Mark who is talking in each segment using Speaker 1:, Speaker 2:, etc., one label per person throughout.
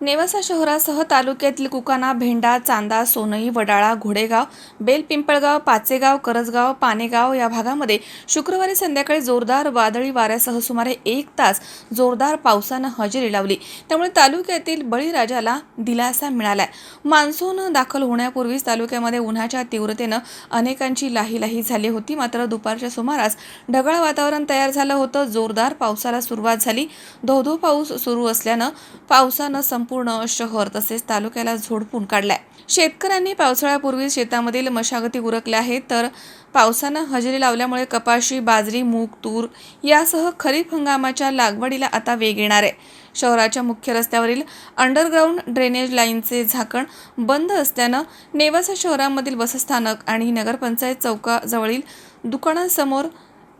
Speaker 1: नेवासा शहरासह तालुक्यातील कुकाना भेंडा चांदा सोनई वडाळा घोडेगाव बेलपिंपळगाव पाचेगाव करजगाव पानेगाव या भागामध्ये शुक्रवारी संध्याकाळी जोरदार वादळी वाऱ्यासह सुमारे एक तास जोरदार पावसानं हजेरी लावली. त्यामुळे तालुक्यातील बळीराजाला दिलासा मिळालाय. मान्सून दाखल होण्यापूर्वीच तालुक्यामध्ये उन्हाच्या तीव्रतेनं अनेकांची लाही लाही झाली होती. मात्र दुपारच्या सुमारास ढगाळ वातावरण तयार झालं होतं. जोरदार पावसाला सुरुवात झाली. धोधो पाऊस सुरू असल्यानं पावसानं संपूर्ण शहर तसेच तालुक्याला झोडपून काढलाय. शेतकऱ्यांनी पावसाळ्यापूर्वी शेतामधील मशागती उरकल्या आहेत तर पावसानं हजेरी लावल्यामुळे कपाशी बाजरी मूग तूर यासह खरीप हंगामाच्या लागवडीला आता वेग येणार आहे. शहराच्या मुख्य रस्त्यावरील अंडरग्राऊंड ड्रेनेज लाईनचे झाकण बंद असल्यानं नेवासा शहरामधील बसस्थानक आणि नगरपंचायत चौकाजवळील दुकानांसमोर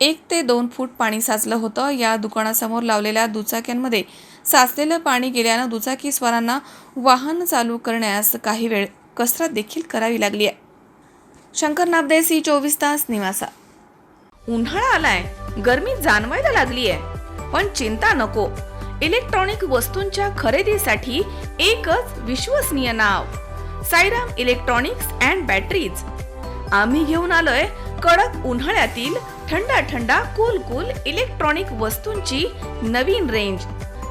Speaker 1: एक ते दोन फूट पाणी साचलं होतं. या दुकानासमोर लावलेल्या दुचाक्यांमध्ये साचलेलं पाणी गेल्यानं दुचाकीस्वारांना वाहन चालू करण्यास काही वेळ कसरत देखील करावी लागली आहे. शंकर नाबदे सी चोवीस तास निवासा. उन्हाळा आलाय. गर्मी जाणवायला लागली आहे. पण चिंता नको. इलेक्ट्रॉनिक वस्तूंच्या खरेदीसाठी एकच विश्वसनीय नाव. Sairam electronics and batteries. आम्ही घेऊन आलोय कडक उन्हाळ्यातील थंडा थंडा कूल कूल इलेक्ट्रॉनिक वस्तूंची नवीन range.